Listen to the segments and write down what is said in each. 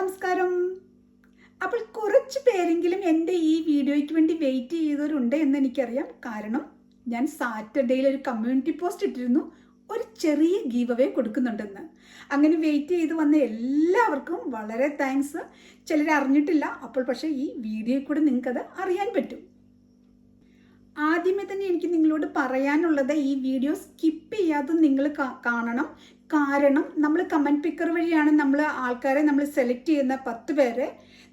നമസ്കാരം. അപ്പോൾ കുറച്ച് പേരെങ്കിലും എന്റെ ഈ വീഡിയോയ്ക്ക് വേണ്ടി വെയിറ്റ് ചെയ്തവരുണ്ട് എന്ന് എനിക്കറിയാം. കാരണം ഞാൻ സാറ്റർഡേയിൽ ഒരു കമ്മ്യൂണിറ്റി പോസ്റ്റ് ഇട്ടിരുന്നു. ഒരു ചെറിയ ഗീവ് അവേ കൊടുക്കുന്നുണ്ടെന്ന്. അങ്ങനെ വെയിറ്റ് ചെയ്ത് വന്ന എല്ലാവർക്കും വളരെ താങ്ക്സ്. ചിലർ അറിഞ്ഞിട്ടില്ല. അപ്പോൾ പക്ഷേ ഈ വീഡിയോയിൽ കൂടെ നിങ്ങൾക്കത് അറിയാൻ പറ്റും. ആദ്യമേ തന്നെ എനിക്ക് നിങ്ങളോട് പറയാനുള്ളത് ഈ വീഡിയോ സ്കിപ്പ് ചെയ്യാതെ നിങ്ങൾ കാണണം. കാരണം നമ്മൾ കമന്റ് പിക്കർ വഴിയാണ് നമ്മൾ ആൾക്കാരെ നമ്മൾ സെലക്ട് ചെയ്യുന്ന പത്ത് പേരെ.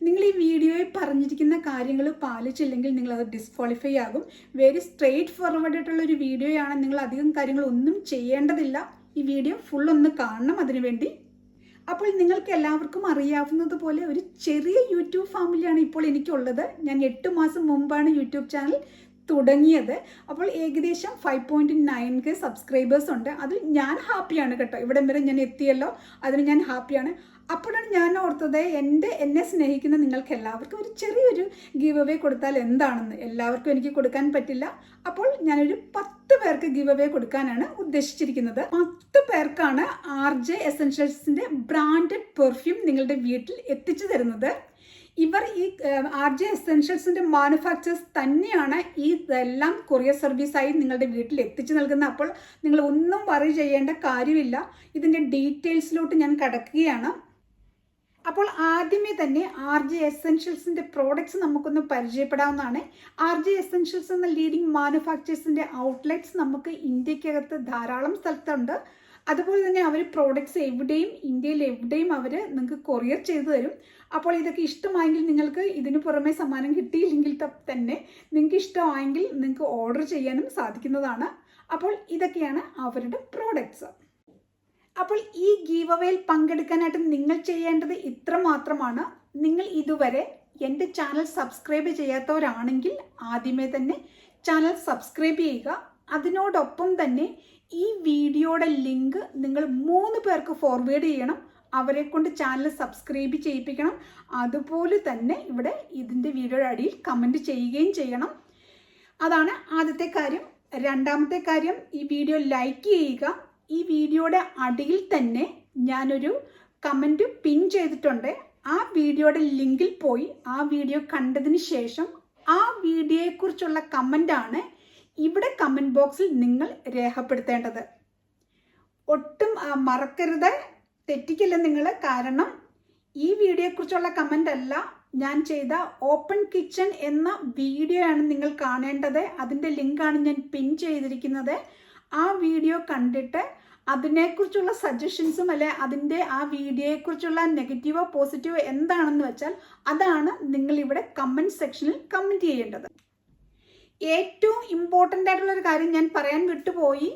നിങ്ങൾ ഈ വീഡിയോയിൽ പറഞ്ഞിരിക്കുന്ന കാര്യങ്ങൾ പാലിച്ചില്ലെങ്കിൽ നിങ്ങൾ അത് ഡിസ്ക്വാളിഫൈ ആകും. വെരി സ്ട്രെയിറ്റ് ഫോർവേഡ് ആയിട്ടുള്ള ഒരു വീഡിയോയാണ് നിങ്ങൾ അധികം കാര്യങ്ങൾ ഒന്നും ചെയ്യേണ്ടതില്ല. ഈ വീഡിയോ ഫുൾ ഒന്ന് കാണണം അതിനുവേണ്ടി അപ്പോൾ നിങ്ങൾക്ക് എല്ലാവർക്കും അറിയാവുന്നത് പോലെ ഒരു ചെറിയ യൂട്യൂബ് ഫാമിലിയാണ് ഇപ്പോൾ എനിക്കുള്ളത്. ഞാൻ എട്ട് മാസം മുമ്പാണ് യൂട്യൂബ് ചാനൽ തുടങ്ങിയത്. അപ്പോൾ ഏകദേശം five point nine K subscribers ഉണ്ട്. അതിൽ ഞാൻ ഹാപ്പിയാണ് കേട്ടോ. ഇവിടെ വരെ ഞാൻ എത്തിയല്ലോ. അതിന് ഞാൻ ഹാപ്പിയാണ് അപ്പോഴാണ് ഞാൻ ഓർത്തത് എന്റെ എന്നെ സ്നേഹിക്കുന്ന നിങ്ങൾക്ക് എല്ലാവർക്കും ഒരു ചെറിയൊരു ഗീവ് അവേ കൊടുത്താൽ എന്താണെന്ന്. എല്ലാവർക്കും എനിക്ക് കൊടുക്കാൻ പറ്റില്ല. അപ്പോൾ ഞാനൊരു പത്ത് പേർക്ക് ഗീവ് അവേ കൊടുക്കാനാണ് ഉദ്ദേശിച്ചിരിക്കുന്നത്. പത്ത് പേർക്കാണ് ആർ ജെ എസെൻഷ്യൽസിന്റെ ബ്രാൻഡഡ് പെർഫ്യൂം നിങ്ങളുടെ വീട്ടിൽ എത്തിച്ചു തരുന്നത്. ഇവർ ഈ ആർ ജെ എസെൻഷ്യൽസിന്റെ മാനുഫാക്ചേഴ്സ് തന്നെയാണ് ഈ ഇതെല്ലാം കൊറിയർ സർവീസായി നിങ്ങളുടെ വീട്ടിൽ എത്തിച്ചു നൽകുന്ന അപ്പോൾ നിങ്ങൾ ഒന്നും വറി ചെയ്യേണ്ട കാര്യമില്ല. ഇതിന്റെ ഡീറ്റെയിൽസിലോട്ട് ഞാൻ കടക്കുകയാണ്. അപ്പോൾ ആദ്യമേ തന്നെ ആർ ജെ എസെൻഷ്യൽസിന്റെ പ്രോഡക്ട്സ് നമുക്കൊന്ന് പരിചയപ്പെടാവുന്നതാണ്. ആർ ജെ എസെൻഷ്യൽസ് എന്ന ലീഡിംഗ് മാനുഫാക്ചേഴ്സിന്റെ ഔട്ട്ലെറ്റ്സ് നമുക്ക് ഇന്ത്യക്കകത്ത് ധാരാളം സ്ഥലത്തുണ്ട്. അതുപോലെ തന്നെ അവർ പ്രോഡക്ട്സ് എവിടെയും ഇന്ത്യയിൽ എവിടെയും അവർ നിങ്ങൾക്ക് കൊറിയർ ചെയ്തു തരും. അപ്പോൾ ഇതൊക്കെ ഇഷ്ടമായെങ്കിൽ നിങ്ങൾക്ക് ഇതിന് പുറമെ സമ്മാനം കിട്ടിയില്ലെങ്കിൽ തന്നെ നിങ്ങൾക്ക് ഇഷ്ടമായെങ്കിൽ നിങ്ങൾക്ക് ഓർഡർ ചെയ്യാനും സാധിക്കുന്നതാണ്. അപ്പോൾ ഇതൊക്കെയാണ് അവരുടെ പ്രോഡക്ട്സ് അപ്പോൾ ഈ ഗീവ് അവയിൽ പങ്കെടുക്കാനായിട്ട് നിങ്ങൾ ചെയ്യേണ്ടത് ഇത്ര മാത്രമാണ്. നിങ്ങൾ ഇതുവരെ എന്റെ ചാനൽ സബ്സ്ക്രൈബ് ചെയ്യാത്തവരാണെങ്കിൽ ആദ്യമേ തന്നെ ചാനൽ സബ്സ്ക്രൈബ് ചെയ്യുക. അതിനോടൊപ്പം തന്നെ ഈ വീഡിയോയുടെ ലിങ്ക് നിങ്ങൾ മൂന്ന് പേർക്ക് ഫോർവേഡ് ചെയ്യണം. അവരെ കൊണ്ട് ചാനൽ സബ്സ്ക്രൈബ് ചെയ്യിപ്പിക്കണം. അതുപോലെ തന്നെ ഇവിടെ ഇതിന്റെ വീഡിയോയുടെ അടിയിൽ കമന്റ് ചെയ്യുകയും ചെയ്യണം. അതാണ് ആദ്യത്തെ കാര്യം. രണ്ടാമത്തെ കാര്യം ഈ വീഡിയോ ലൈക്ക് ചെയ്യുക. ഈ വീഡിയോയുടെ അടിയിൽ തന്നെ ഞാനൊരു കമന്റ് പിൻ ചെയ്തിട്ടുണ്ട്. ആ വീഡിയോയുടെ ലിങ്കിൽ പോയി ആ വീഡിയോ കണ്ടതിന് ശേഷം ആ വീഡിയോയെക്കുറിച്ചുള്ള കമന്റാണ് ഇവിടെ കമന്റ് ബോക്സിൽ നിങ്ങൾ രേഖപ്പെടുത്തേണ്ടത്. ഒട്ടും മറക്കരുത്. തെറ്റിക്കില്ല നിങ്ങൾ കാരണം ഈ വീഡിയോയെക്കുറിച്ചുള്ള കമന്റ് അല്ല ഞാൻ ചെയ്ത ഓപ്പൺ കിച്ചൺ എന്ന വീഡിയോ ആണ് നിങ്ങൾ കാണേണ്ടത്. അതിന്റെ ലിങ്കാണ് ഞാൻ പിൻ ചെയ്തിരിക്കുന്നത്. ആ വീഡിയോ കണ്ടിട്ട് അതിനെക്കുറിച്ചുള്ള സജഷൻസും അല്ലെ അതിന്റെ ആ വീഡിയോയെക്കുറിച്ചുള്ള നെഗറ്റീവോ പോസിറ്റീവോ എന്താണെന്ന് വെച്ചാൽ അതാണ് നിങ്ങൾ ഇവിടെ കമന്റ് സെക്ഷനിൽ കമന്റ് ചെയ്യേണ്ടത്. ഏറ്റവും ഇമ്പോർട്ടന്റ് ആയിട്ടുള്ളൊരു കാര്യം ഞാൻ പറയാൻ വിട്ടുപോയി.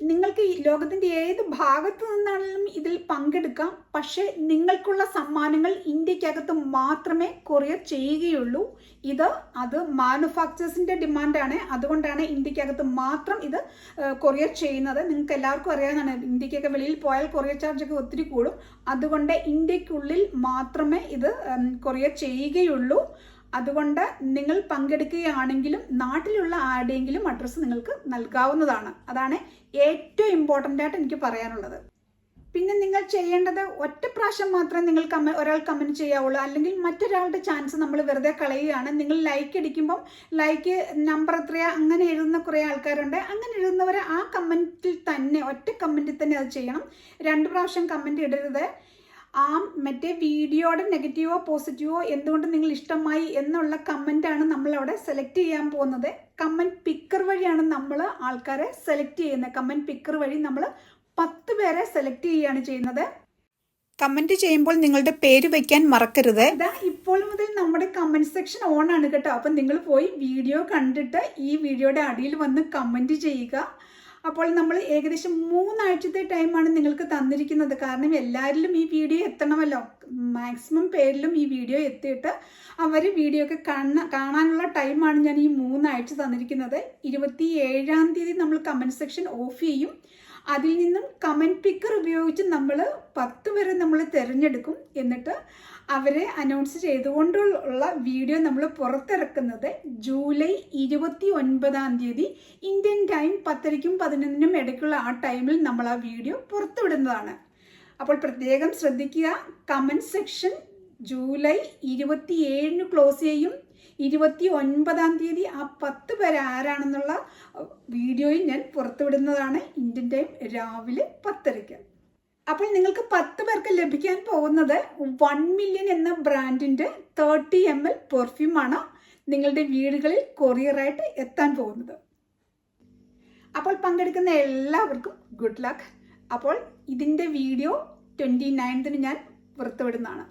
നിങ്ങൾക്ക് ഈ ലോകത്തിന്റെ ഏത് ഭാഗത്തു നിന്നാണെങ്കിലും ഇതിൽ പങ്കെടുക്കാം. പക്ഷേ നിങ്ങൾക്കുള്ള സമ്മാനങ്ങൾ ഇന്ത്യക്കകത്ത് മാത്രമേ കൊറിയർ ചെയ്യുകയുള്ളൂ. ഇത് അത് മാനുഫാക്ചേഴ്സിന്റെ ഡിമാൻഡാണ് അതുകൊണ്ടാണ് ഇന്ത്യക്കകത്ത് മാത്രം ഇത് കൊറിയർ ചെയ്യുന്നത്. നിങ്ങൾക്ക് എല്ലാവർക്കും അറിയാവുന്നതാണ് ഇന്ത്യക്കൊക്കെ വെളിയിൽ പോയാൽ കൊറിയർ ചാർജൊക്കെ ഒത്തിരി കൂടും. അതുകൊണ്ട് ഇന്ത്യക്കുള്ളിൽ മാത്രമേ ഇത് കൊറിയർ ചെയ്യുകയുള്ളൂ. അതുകൊണ്ട് നിങ്ങൾ പങ്കെടുക്കുകയാണെങ്കിലും നാട്ടിലുള്ള ആരുടെയെങ്കിലും അഡ്രസ്സ് നിങ്ങൾക്ക് നൽകാവുന്നതാണ്. അതാണ് ഏറ്റവും ഇമ്പോർട്ടന്റ് ആയിട്ട് എനിക്ക് പറയാനുള്ളത്. പിന്നെ നിങ്ങൾ ചെയ്യേണ്ടത് ഒറ്റ പ്രാവശ്യം മാത്രമേ നിങ്ങൾ കമ ഒരാൾ കമന്റ് ചെയ്യാവുള്ളൂ. അല്ലെങ്കിൽ മറ്റൊരാളുടെ ചാൻസ് നമ്മൾ വെറുതെ കളയുകയാണ്. നിങ്ങൾ ലൈക്ക് അടിക്കുമ്പം ലൈക്ക് നമ്പർ എത്രയാ അങ്ങനെ എഴുതുന്ന കുറേ ആൾക്കാരുണ്ട്. അങ്ങനെ എഴുതുന്നവർ ആ കമന്റിൽ തന്നെ ഒറ്റ കമന്റിൽ തന്നെ അത് ചെയ്യണം. രണ്ട് പ്രാവശ്യം കമന്റ് ഇടരുത്. ആ മറ്റേ വീഡിയോയുടെ നെഗറ്റീവോ പോസിറ്റീവോ എന്തുകൊണ്ട് നിങ്ങൾ ഇഷ്ടമായി എന്നുള്ള കമന്റാണ് നമ്മളവിടെ സെലക്ട് ചെയ്യാൻ പോകുന്നത്. കമന്റ് പിക്കർ വഴിയാണ് നമ്മൾ ആൾക്കാരെ സെലക്ട് ചെയ്യുന്നത്. കമന്റ് പിക്കർ വഴി നമ്മൾ പത്ത് പേരെ സെലക്ട് ചെയ്യുകയാണ് ചെയ്യുന്നത്. കമന്റ് ചെയ്യുമ്പോൾ നിങ്ങളുടെ പേര് വയ്ക്കാൻ മറക്കരുത്. ഇപ്പോൾ മുതൽ നമ്മുടെ കമന്റ് സെക്ഷൻ ഓൺ ആണ് കേട്ടോ. അപ്പം നിങ്ങൾ പോയി വീഡിയോ കണ്ടിട്ട് ഈ വീഡിയോയുടെ അടിയിൽ വന്ന് കമന്റ് ചെയ്യുക. അപ്പോൾ നമ്മൾ ഏകദേശം മൂന്നാഴ്ചത്തെ ടൈമാണ് നിങ്ങൾക്ക് തന്നിരിക്കുന്നത്. കാരണം എല്ലാവരിലും ഈ വീഡിയോ എത്തണമല്ലോ. മാക്സിമം പേരിലും ഈ വീഡിയോ എത്തിയിട്ട് അവർ വീഡിയോ ഒക്കെ കാണ കാണാനുള്ള ടൈമാണ് ഞാൻ ഈ മൂന്നാഴ്ച തന്നിരിക്കുന്നത്. ഇരുപത്തി ഏഴാം തീയതി നമ്മൾ കമന്റ് സെക്ഷൻ ഓഫ് ചെയ്യും. അതിൽ നിന്നും കമന്റ് പിക്കർ ഉപയോഗിച്ച് നമ്മൾ പത്ത് വരെ നമ്മൾ തിരഞ്ഞെടുക്കും. എന്നിട്ട് അവരെ അനൗൺസ് ചെയ്തുകൊണ്ടുള്ള വീഡിയോ നമ്മൾ പുറത്തിറക്കുന്നത് ജൂലൈ ഇരുപത്തി ഒൻപതാം തീയതി ഇന്ത്യൻ ടൈം പത്തരയ്ക്കും പതിനൊന്നിനും ഇടയ്ക്കുള്ള ആ ടൈമിൽ നമ്മൾ ആ വീഡിയോ പുറത്തുവിടുന്നതാണ്. അപ്പോൾ പ്രത്യേകം ശ്രദ്ധിക്കുക. കമന്റ് സെക്ഷൻ ജൂലൈ ഇരുപത്തി ഏഴിന് ക്ലോസ് ചെയ്യും. ഇരുപത്തി ഒൻപതാം തീയതി ആ പത്ത് പേര് ആരാണെന്നുള്ള വീഡിയോയും ഞാൻ പുറത്തുവിടുന്നതാണ് ഇന്ത്യൻ ടൈം രാവിലെ പത്തരയ്ക്ക്. അപ്പോൾ നിങ്ങൾക്ക് പത്ത് പേർക്ക് ലഭിക്കാൻ പോകുന്നത് വൺ മില്യൺ എന്ന ബ്രാൻഡിന്റെ തേർട്ടി എം എൽ പെർഫ്യൂമാണ് നിങ്ങളുടെ വീടുകളിൽ കൊറിയറായിട്ട് എത്താൻ പോകുന്നത്. അപ്പോൾ പങ്കെടുക്കുന്ന എല്ലാവർക്കും ഗുഡ് ലക്ക് അപ്പോൾ ഇതിന്റെ വീഡിയോ ട്വന്റി നയൻത്തിന് ഞാൻ പുറത്തുവിടുന്നതാണ്.